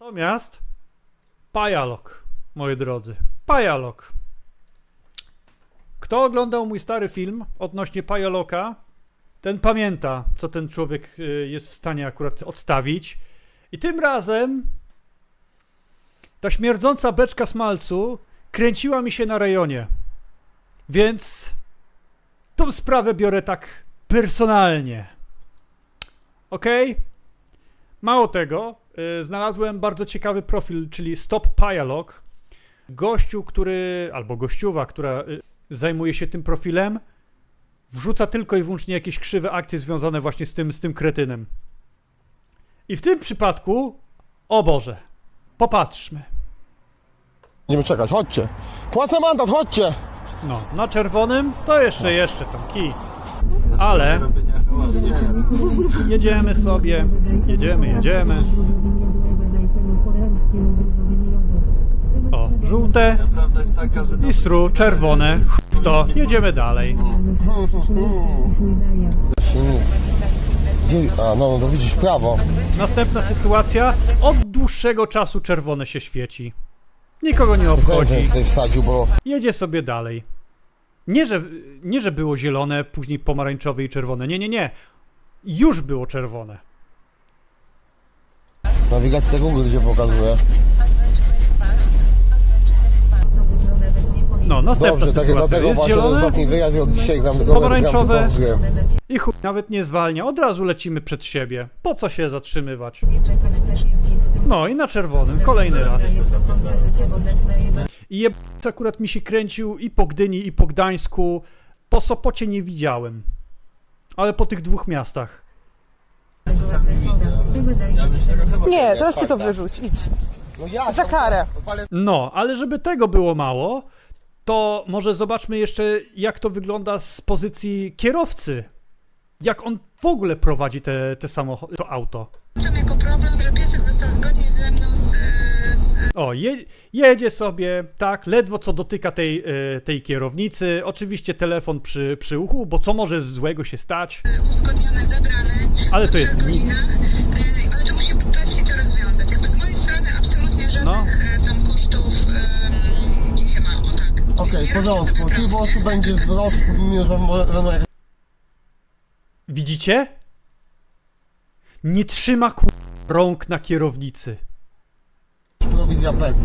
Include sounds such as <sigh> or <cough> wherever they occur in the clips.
Natomiast Pajalok, moi drodzy, Pajalok. Kto oglądał mój stary film odnośnie Pajaloka, ten pamięta, co ten człowiek y, jest w stanie akurat odstawić. I tym razem ta śmierdząca beczka smalcu kręciła mi się na rejonie. Więc tą sprawę biorę tak personalnie. Okej? Mało tego, znalazłem bardzo ciekawy profil, czyli Stop Pyalog. Gościu, który, albo gościuwa, która y, zajmuje się tym profilem, wrzuca tylko i wyłącznie jakieś krzywe akcje związane właśnie z tym, z tym kretynem. I w tym przypadku, o Boże, popatrzmy. Będziemy czekać, chodźcie. Płacę mandat, chodźcie. No, na czerwonym to jeszcze, jeszcze tam kij. Ale jedziemy sobie, jedziemy, jedziemy. O, żółte i sru, czerwone. W to, jedziemy dalej. A, no, no widzisz, prawo. Następna sytuacja. Od dłuższego czasu czerwone się świeci. Nikogo nie obchodzi. tutaj wsadził, bo Jedzie sobie dalej. Nie że, nie, że było zielone, później pomarańczowe i czerwone. Nie, nie, nie. Już było czerwone. nawigacja Google gdzie pokazuje. No, następna Dobrze, tak sytuacja. dlatego Jest właśnie zielone ostatni wyjazd i od dzisiaj gram rower Pomarańczowe. i chuj nawet nie zwalnia. Od razu lecimy przed siebie. Po co się zatrzymywać? No i na czerwonym, kolejny raz. I jeb... akurat mi się kręcił i po Gdyni, i po Gdańsku. Po Sopocie nie widziałem. Ale po tych dwóch miastach. Nie, teraz ty to wyrzuć, idź. Za karę. No, ale żeby tego było mało, to może zobaczmy jeszcze, jak to wygląda z pozycji kierowcy. Jak on w ogóle prowadzi te, te samochody, to auto. Mam jako problem, że piesek został zgodnie ze mną z, z O, je, jedzie sobie, tak, ledwo co dotyka tej, e, tej kierownicy. Oczywiście telefon przy, przy uchu, bo co może złego się stać? uzgodnione, zebrane. Ale to jest nic. e, Ale to musi się to rozwiązać. Jakby z mojej strony absolutnie żadnych No. e, tam kosztów em, nie ma, o tak. Okej, robię porządku. Czyli po prostu będzie zwrot, mimo że Widzicie? Nie trzyma ku... rąk na kierownicy. prowizja PEC.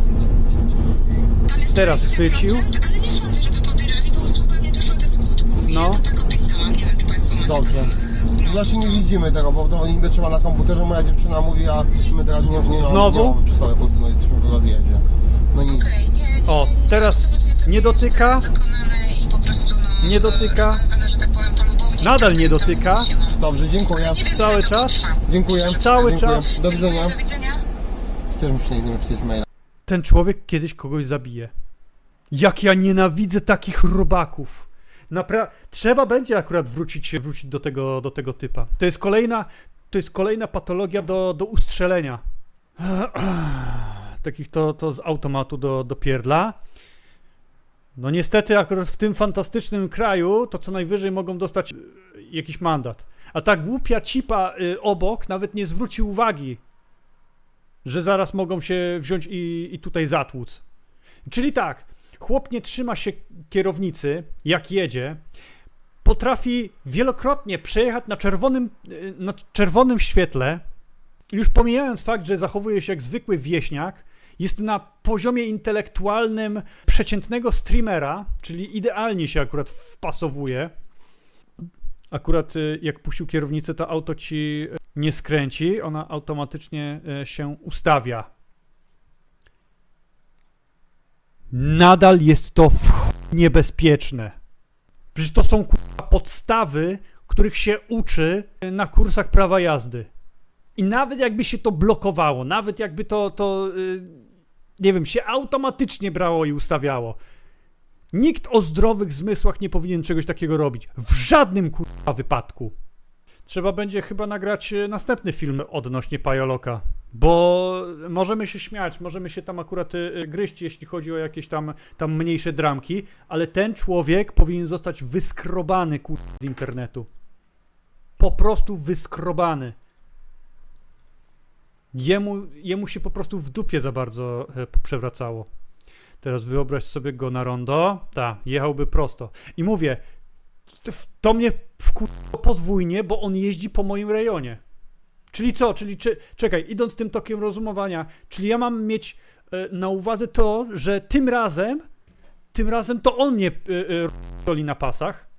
Tam jest Teraz 20%, chwycił. Ale nie sądzę, żeby podejrzani po usługach nie doszło do skutku. No. Ja to tak opisałam. Nie wiem, czy Państwo macie Dobrze. tam, e, w Właśnie nie widzimy tego, bo to niby trzeba na komputerze, moja dziewczyna mówi, a my teraz nie, nie, Znowu? nie mamy przy sobie, bo no, jesteśmy w rozjeździe. No nic. Okej, nie, nie, O, nie, teraz absolutnie to nie jest dotyka. wykonane i po prostu, no, Nie dotyka. Nadal nie dotyka. Dobrze, dziękuję. Cały czas? Dziękuję. Cały dziękuję. czas. Do widzenia. Do widzenia. Też musisz nigdy nie pisać maila. Ten człowiek kiedyś kogoś zabije. Jak ja nienawidzę takich robaków. Napra- Trzeba będzie akurat wrócić, się- wrócić do, tego, do tego typa. To jest kolejna, to jest kolejna patologia do, do ustrzelenia. <clears throat> Takich to, to z automatu do, do pierdla. No niestety akurat w tym fantastycznym kraju to co najwyżej mogą dostać y, jakiś mandat. A ta głupia cipa y, obok nawet nie zwróci uwagi, że zaraz mogą się wziąć i, i tutaj zatłuc. Czyli tak, chłop nie trzyma się kierownicy, jak jedzie, potrafi wielokrotnie przejechać na czerwonym, y, na czerwonym świetle, już pomijając fakt, że zachowuje się jak zwykły wieśniak, jest na poziomie intelektualnym przeciętnego streamera, czyli idealnie się akurat wpasowuje. Akurat y, jak puścił kierownicę, to auto ci y, nie skręci, ona automatycznie y, się ustawia. Nadal jest to w niebezpieczne. Przecież to są podstawy, których się uczy na kursach prawa jazdy. I nawet jakby się to blokowało, nawet jakby to, to y, nie wiem, się automatycznie brało i ustawiało. Nikt o zdrowych zmysłach nie powinien czegoś takiego robić. W żadnym kurwa wypadku. Trzeba będzie chyba nagrać e, następny film odnośnie Pajoloka. Bo możemy się śmiać, możemy się tam akurat e, gryźć, jeśli chodzi o jakieś tam, tam mniejsze dramki, ale ten człowiek powinien zostać wyskrobany kurwa z internetu. Po prostu wyskrobany. Jemu, jemu się po prostu w dupie za bardzo e, przewracało. Teraz wyobraź sobie go na rondo. Tak, jechałby prosto. I mówię, to, mnie wkurzało podwójnie, bo on jeździ po moim rejonie. Czyli co? Czyli czy, czekaj, idąc tym tokiem rozumowania, czyli ja mam mieć e, na uwadze to, że tym razem, tym razem to on mnie e, e, na pasach,